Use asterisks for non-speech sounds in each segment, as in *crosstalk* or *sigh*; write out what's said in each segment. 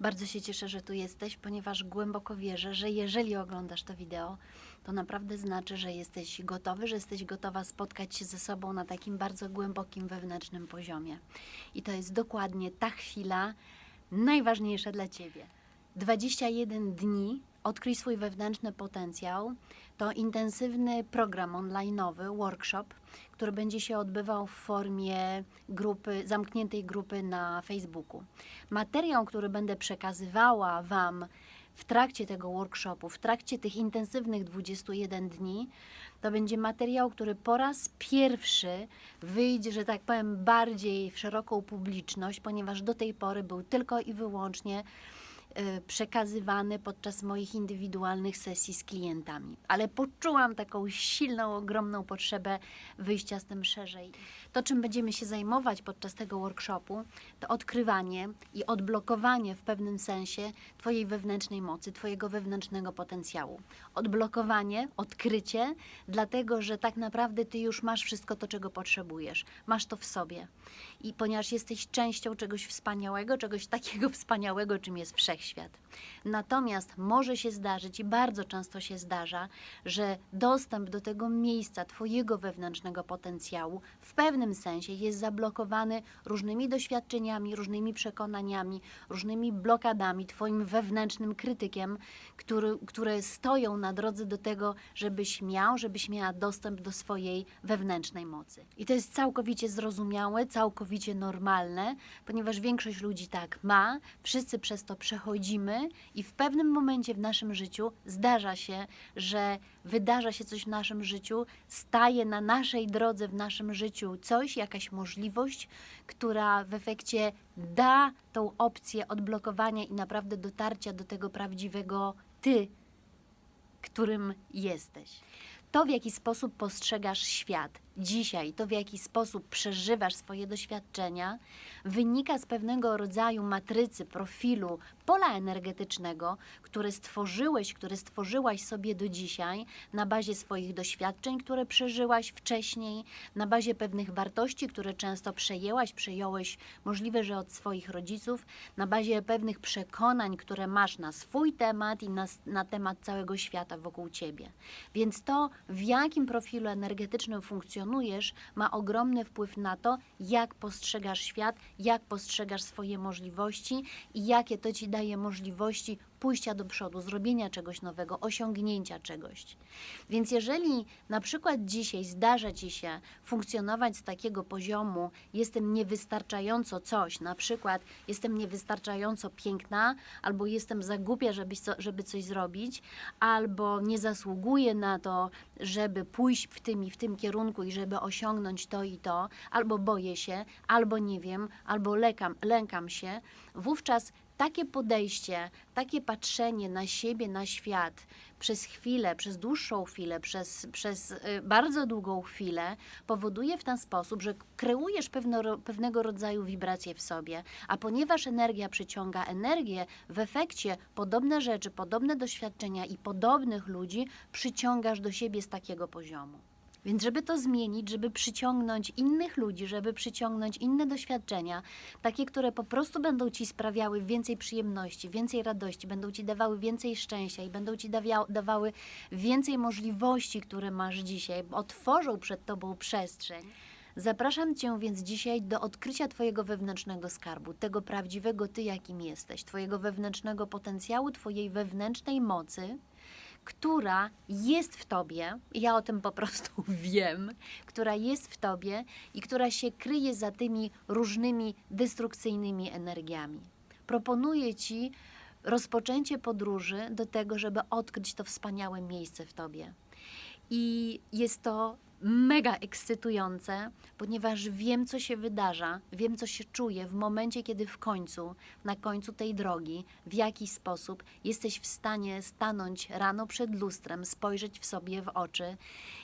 Bardzo się cieszę, że tu jesteś, ponieważ głęboko wierzę, że jeżeli oglądasz to wideo, to naprawdę znaczy, że jesteś gotowy, że jesteś gotowa spotkać się ze sobą na takim bardzo głębokim wewnętrznym poziomie. I to jest dokładnie ta chwila najważniejsza dla Ciebie. 21 dni odkryj swój wewnętrzny potencjał. To intensywny program online'owy, workshop, który będzie się odbywał w formie grupy, zamkniętej grupy na Facebooku. Materiał, który będę przekazywała Wam w trakcie tego workshopu, w trakcie tych intensywnych 21 dni, to będzie materiał, który po raz pierwszy wyjdzie, że tak powiem, bardziej w szeroką publiczność, ponieważ do tej pory był tylko i wyłącznie y, przekazywany podczas moich indywidualnych sesji z klientami. Ale poczułam taką silną, ogromną potrzebę wyjścia z tym szerzej. To, czym będziemy się zajmować podczas tego workshopu, to odkrywanie i odblokowanie w pewnym sensie Twojej wewnętrznej mocy, Twojego wewnętrznego potencjału. Odblokowanie, odkrycie, dlatego że tak naprawdę Ty już masz wszystko to, czego potrzebujesz. Masz to w sobie. I ponieważ jesteś częścią czegoś wspaniałego, czegoś takiego wspaniałego, czym jest wszechświat. Natomiast może się zdarzyć i bardzo często się zdarza, że dostęp do tego miejsca Twojego wewnętrznego potencjału w pewnym sensie jest zablokowany różnymi doświadczeniami, różnymi przekonaniami, różnymi blokadami, Twoim wewnętrznym krytykiem, który, które stoją na drodze do tego, żebyś miał, żebyś miała dostęp do swojej wewnętrznej mocy. I to jest całkowicie zrozumiałe, całkowicie normalne, ponieważ większość ludzi tak ma, wszyscy przez to przechodzimy i w pewnym momencie w naszym życiu zdarza się, że wydarza się coś w naszym życiu, staje na naszej drodze w naszym życiu coś, jakaś możliwość, która w efekcie da tą opcję odblokowania i naprawdę dotarcia do tego prawdziwego ty, którym jesteś. To, w jaki sposób postrzegasz świat dzisiaj, to, w jaki sposób przeżywasz swoje doświadczenia, wynika z pewnego rodzaju matrycy, profilu, pola energetycznego, które stworzyłeś, które stworzyłaś sobie do dzisiaj na bazie swoich doświadczeń, które przeżyłaś wcześniej, na bazie pewnych wartości, które często przejęłaś, przejąłeś możliwe, że od swoich rodziców, na bazie pewnych przekonań, które masz na swój temat i na, na temat całego świata wokół ciebie. Więc to, w jakim profilu energetycznym funkcjonujesz, ma ogromny wpływ na to, jak postrzegasz świat, jak postrzegasz swoje możliwości i jakie to ci daje możliwości pójścia do przodu, zrobienia czegoś nowego, osiągnięcia czegoś. Więc jeżeli na przykład dzisiaj zdarza ci się funkcjonować z takiego poziomu, jestem niewystarczająco coś, na przykład jestem niewystarczająco piękna, albo jestem za głupia, żeby, co- żeby coś zrobić, albo nie zasługuję na to, żeby pójść w tym i w tym kierunku i żeby osiągnąć to i to, albo boję się, albo nie wiem, albo lękam, lękam się, wówczas takie podejście, takie patrzenie na siebie, na świat przez chwilę, przez dłuższą chwilę, przez, przez y, bardzo długą chwilę powoduje w ten sposób, że kreujesz pewno, pewnego rodzaju wibracje w sobie, a ponieważ energia przyciąga energię, w efekcie podobne rzeczy, podobne doświadczenia i podobnych ludzi przyciągasz do siebie z takiego poziomu. Więc żeby to zmienić, żeby przyciągnąć innych ludzi, żeby przyciągnąć inne doświadczenia, takie, które po prostu będą ci sprawiały więcej przyjemności, więcej radości, będą ci dawały więcej szczęścia i będą ci dawały więcej możliwości, które masz dzisiaj, otworzą przed tobą przestrzeń. Zapraszam Cię więc dzisiaj do odkrycia Twojego wewnętrznego skarbu, tego prawdziwego Ty, jakim jesteś, Twojego wewnętrznego potencjału, Twojej wewnętrznej mocy, która jest w tobie, ja o tym po prostu *laughs* wiem, która jest w tobie i która się kryje za tymi różnymi destrukcyjnymi energiami. Proponuję ci rozpoczęcie podróży do tego, żeby odkryć to wspaniałe miejsce w tobie. I jest to mega ekscytujące, ponieważ wiem, co się wydarza, wiem, co się czuje w momencie, kiedy w końcu, na końcu tej drogi, w jakiś sposób jesteś w stanie stanąć rano przed lustrem, spojrzeć w sobie w oczy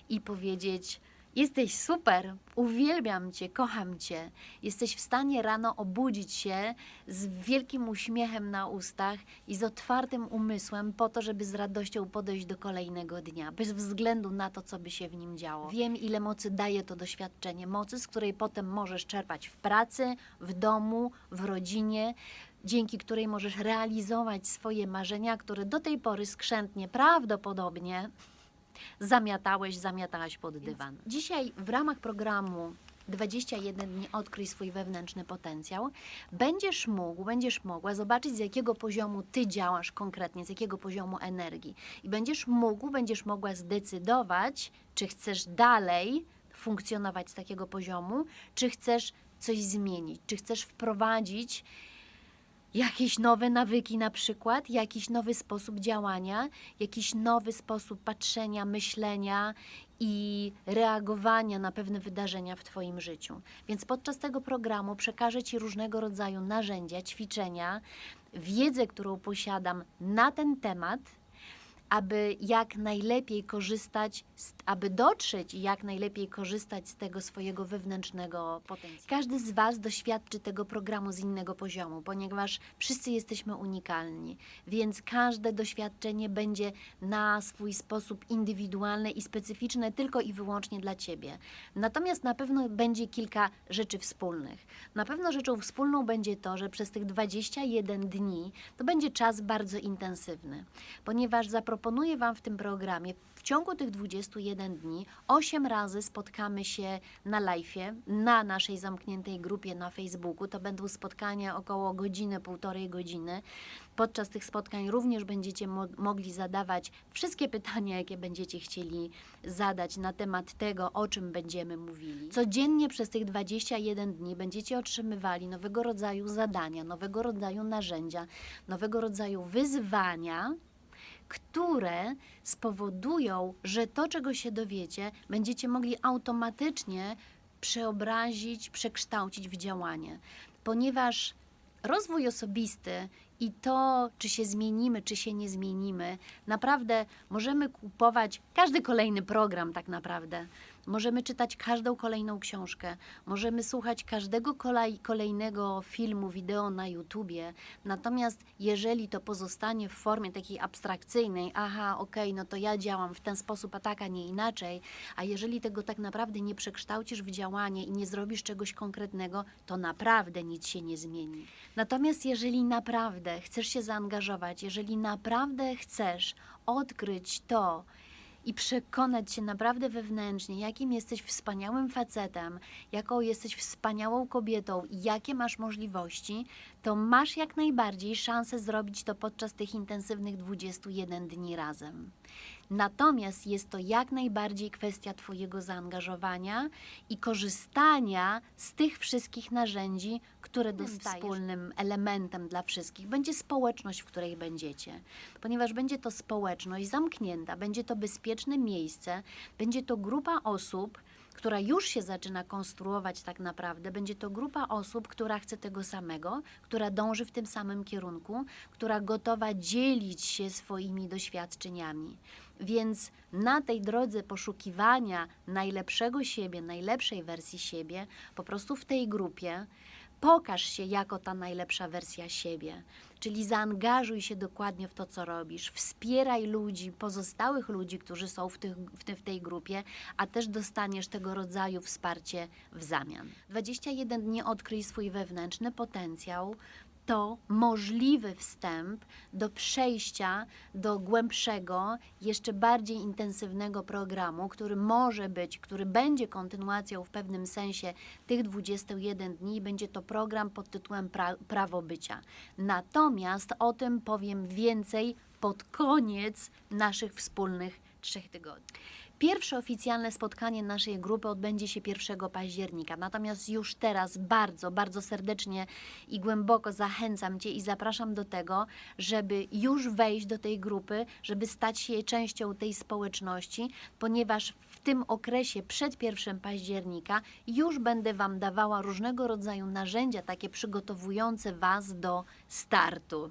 i powiedzieć: Jesteś super, uwielbiam Cię, kocham Cię. Jesteś w stanie rano obudzić się z wielkim uśmiechem na ustach i z otwartym umysłem po to, żeby z radością podejść do kolejnego dnia, bez względu na to, co by się w nim działo. Wiem, ile mocy daje to doświadczenie, mocy, z której potem możesz czerpać w pracy, w domu, w rodzinie. dzięki której możesz realizować swoje marzenia, które do tej pory skrzętnie prawdopodobnie zamiatałeś, zamiatałaś pod dywan. Dzisiaj w ramach programu 21 dni odkryj swój wewnętrzny potencjał, będziesz mógł, będziesz mogła zobaczyć z jakiego poziomu ty działasz konkretnie, z jakiego poziomu energii. I będziesz mógł, będziesz mogła zdecydować, czy chcesz dalej funkcjonować z takiego poziomu, czy chcesz coś zmienić, czy chcesz wprowadzić jakieś nowe nawyki, na przykład, jakiś nowy sposób działania, jakiś nowy sposób patrzenia, myślenia i reagowania na pewne wydarzenia w Twoim życiu. Więc podczas tego programu przekażę Ci różnego rodzaju narzędzia, ćwiczenia, wiedzę, którą posiadam na ten temat aby jak najlepiej korzystać, z, aby dotrzeć i jak najlepiej korzystać z tego swojego wewnętrznego potencjału. Każdy z Was doświadczy tego programu z innego poziomu, ponieważ wszyscy jesteśmy unikalni, więc każde doświadczenie będzie na swój sposób indywidualne i specyficzne tylko i wyłącznie dla Ciebie. Natomiast na pewno będzie kilka rzeczy wspólnych. Na pewno rzeczą wspólną będzie to, że przez tych 21 dni to będzie czas bardzo intensywny, ponieważ zaproponuję Wam w tym programie w ciągu tych 21 dni 8 razy spotkamy się na live'ie, na naszej zamkniętej grupie na Facebooku. To będą spotkania około godziny, półtorej godziny. Podczas tych spotkań również będziecie mo mogli zadawać wszystkie pytania, jakie będziecie chcieli zadać na temat tego, o czym będziemy mówili. Codziennie przez tych 21 dni będziecie otrzymywali nowego rodzaju zadania, nowego rodzaju narzędzia, nowego rodzaju wyzwania które spowodują, że to, czego się dowiecie, będziecie mogli automatycznie przeobrazić, przekształcić w działanie. Ponieważ rozwój osobisty i to, czy się zmienimy, czy się nie zmienimy, naprawdę możemy kupować każdy kolejny program, tak naprawdę. Możemy czytać każdą kolejną książkę, możemy słuchać każdego kolej, kolejnego filmu, wideo na YouTubie. Natomiast jeżeli to pozostanie w formie takiej abstrakcyjnej, aha, okej, no to ja działam w ten sposób, a tak, a nie inaczej, a jeżeli tego tak naprawdę nie przekształcisz w działanie i nie zrobisz czegoś konkretnego, to naprawdę nic się nie zmieni. Natomiast jeżeli naprawdę chcesz się zaangażować, jeżeli naprawdę chcesz odkryć to, i przekonać się naprawdę wewnętrznie, jakim jesteś wspaniałym facetem, jaką jesteś wspaniałą kobietą i jakie masz możliwości, to masz jak najbardziej szansę zrobić to podczas tych intensywnych 21 dni razem. Natomiast jest to jak najbardziej kwestia Twojego zaangażowania i korzystania z tych wszystkich narzędzi, które dostajesz. Wspólnym elementem dla wszystkich będzie społeczność, w której będziecie, ponieważ będzie to społeczność zamknięta, będzie to bezpieczne miejsce, będzie to grupa osób, która już się zaczyna konstruować tak naprawdę, będzie to grupa osób, która chce tego samego, która dąży w tym samym kierunku, która gotowa dzielić się swoimi doświadczeniami. Więc na tej drodze poszukiwania najlepszego siebie, najlepszej wersji siebie, po prostu w tej grupie, pokaż się jako ta najlepsza wersja siebie. Czyli zaangażuj się dokładnie w to, co robisz. Wspieraj ludzi, pozostałych ludzi, którzy są w, tych, w, te, w tej grupie, a też dostaniesz tego rodzaju wsparcie w zamian. 21 dni odkryj swój wewnętrzny potencjał, to możliwy wstęp do przejścia do głębszego, jeszcze bardziej intensywnego programu, który może być, który będzie kontynuacją w pewnym sensie tych 21 dni. Będzie to program pod tytułem pra Prawo Bycia. Natomiast o tym powiem więcej pod koniec naszych wspólnych trzech tygodni. Pierwsze oficjalne spotkanie naszej grupy odbędzie się 1 października. Natomiast już teraz bardzo, bardzo serdecznie i głęboko zachęcam Cię i zapraszam do tego, żeby już wejść do tej grupy, żeby stać się częścią tej społeczności, ponieważ tym okresie przed 1 października już będę Wam dawała różnego rodzaju narzędzia, takie przygotowujące Was do startu.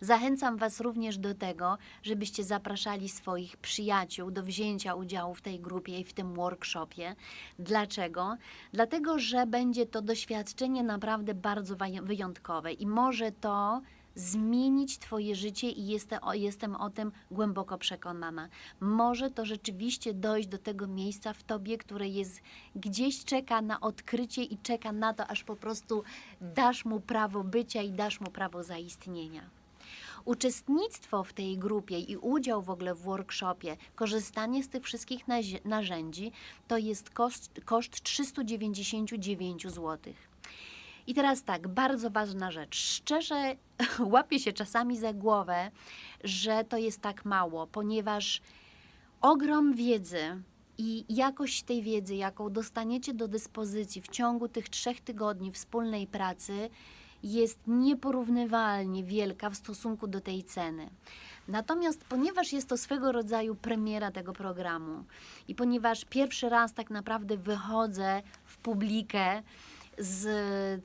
Zachęcam Was również do tego, żebyście zapraszali swoich przyjaciół do wzięcia udziału w tej grupie i w tym workshopie. Dlaczego? Dlatego, że będzie to doświadczenie naprawdę bardzo wyjątkowe i może to zmienić Twoje życie i jestem o, jestem o tym głęboko przekonana. Może to rzeczywiście dojść do tego miejsca w Tobie, które jest gdzieś czeka na odkrycie i czeka na to, aż po prostu dasz mu prawo bycia i dasz mu prawo zaistnienia. Uczestnictwo w tej grupie i udział w ogóle w workshopie, korzystanie z tych wszystkich narzędzi to jest koszt, koszt 399 zł. I teraz tak, bardzo ważna rzecz. Szczerze *laughs* łapię się czasami za głowę, że to jest tak mało, ponieważ ogrom wiedzy i jakość tej wiedzy, jaką dostaniecie do dyspozycji w ciągu tych trzech tygodni wspólnej pracy, jest nieporównywalnie wielka w stosunku do tej ceny. Natomiast ponieważ jest to swego rodzaju premiera tego programu i ponieważ pierwszy raz tak naprawdę wychodzę w publikę z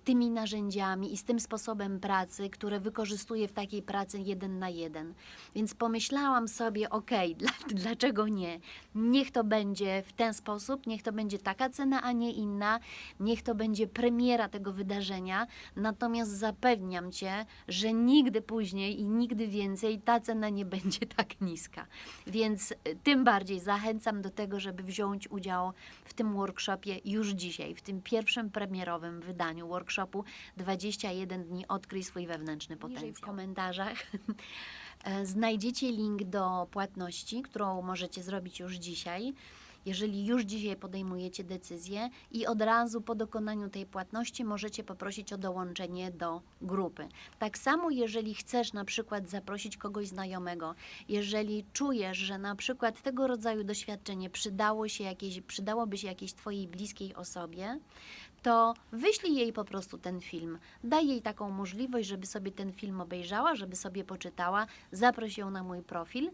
tymi narzędziami i z tym sposobem pracy, które wykorzystuję w takiej pracy jeden na jeden. Więc pomyślałam sobie, *laughs* dla, dlaczego nie? Niech to będzie w ten sposób, niech to będzie taka cena, a nie inna, niech to będzie premiera tego wydarzenia, natomiast zapewniam Cię, że nigdy później i nigdy więcej ta cena nie będzie *laughs* tak niska. Więc y, tym bardziej zachęcam do tego, żeby wziąć udział w tym workshopie już dzisiaj, w tym pierwszym premierowym wydaniu workshopu 21 dni odkryj swój wewnętrzny potencjał. w komentarzach *laughs* e, znajdziecie link do płatności, którą możecie zrobić już dzisiaj. Jeżeli już dzisiaj podejmujecie decyzję i od razu po dokonaniu tej płatności możecie poprosić o dołączenie do grupy. Tak samo, jeżeli chcesz na przykład zaprosić kogoś znajomego, jeżeli czujesz, że na przykład tego rodzaju doświadczenie przydało się jakieś, przydałoby się jakiejś Twojej bliskiej osobie, to wyślij jej po prostu ten film. Daj jej taką możliwość, żeby sobie ten film obejrzała, żeby sobie poczytała. Zaproś ją na mój profil.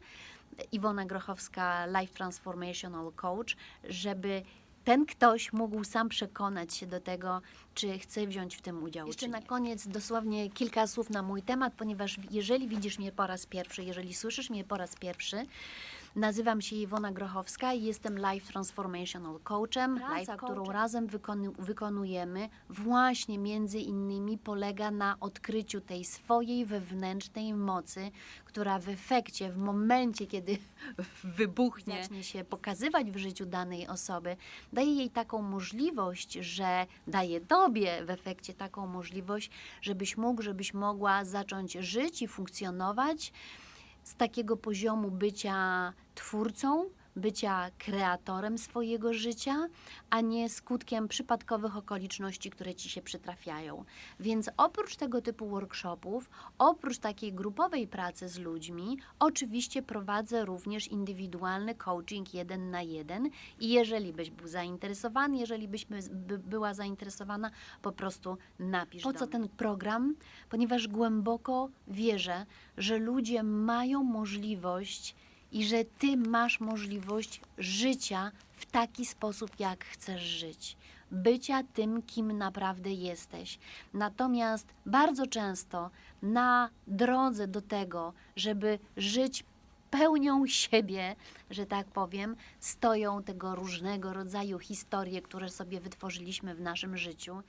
Iwona Grochowska, Life Transformational Coach, żeby ten ktoś mógł sam przekonać się do tego, czy chce wziąć w tym udział. Jeszcze na koniec dosłownie kilka słów na mój temat, ponieważ jeżeli widzisz mnie po raz pierwszy, jeżeli słyszysz mnie po raz pierwszy, Nazywam się Iwona Grochowska i jestem Life Transformational Coachem. Praca Life, którą coachem. razem wykonu- wykonujemy, właśnie między innymi polega na odkryciu tej swojej wewnętrznej mocy, która w efekcie, w momencie, kiedy *laughs* wybuchnie, zacznie się pokazywać w życiu danej osoby, daje jej taką możliwość, że daje Tobie w efekcie taką możliwość, żebyś mógł, żebyś mogła zacząć żyć i funkcjonować z takiego poziomu bycia twórcą, bycia kreatorem swojego życia, a nie skutkiem przypadkowych okoliczności, które ci się przytrafiają. Więc oprócz tego typu workshopów, oprócz takiej grupowej pracy z ludźmi, oczywiście prowadzę również indywidualny coaching jeden na jeden i jeżeli byś był zainteresowany, jeżeli byś by, by była zainteresowana, po prostu napisz. Po co ten program? Ponieważ głęboko wierzę, że ludzie mają możliwość i że ty masz możliwość życia w taki sposób, jak chcesz żyć. Bycia tym, kim naprawdę jesteś. Natomiast bardzo często na drodze do tego, żeby żyć pełnią siebie, że tak powiem, stoją tego różnego rodzaju historie, które sobie wytworzyliśmy w naszym życiu.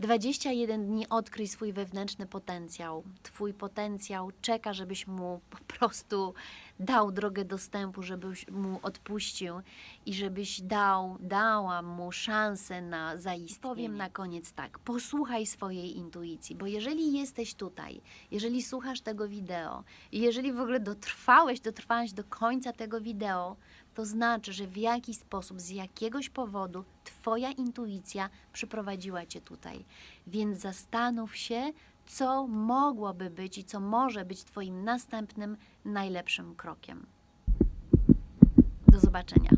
21 dni odkryj swój wewnętrzny potencjał. Twój potencjał czeka, żebyś mu po prostu dał drogę dostępu, żebyś mu odpuścił i żebyś dał, dała mu szansę na zaistnienie. Powiem na koniec tak, posłuchaj swojej intuicji, bo jeżeli jesteś tutaj, jeżeli słuchasz tego wideo i jeżeli w ogóle dotrwałeś, dotrwałaś do końca tego wideo, to znaczy, że w jakiś sposób, z jakiegoś powodu Twoja intuicja przyprowadziła Cię tutaj. Więc zastanów się, co mogłoby być i co może być Twoim następnym, najlepszym krokiem. Do zobaczenia.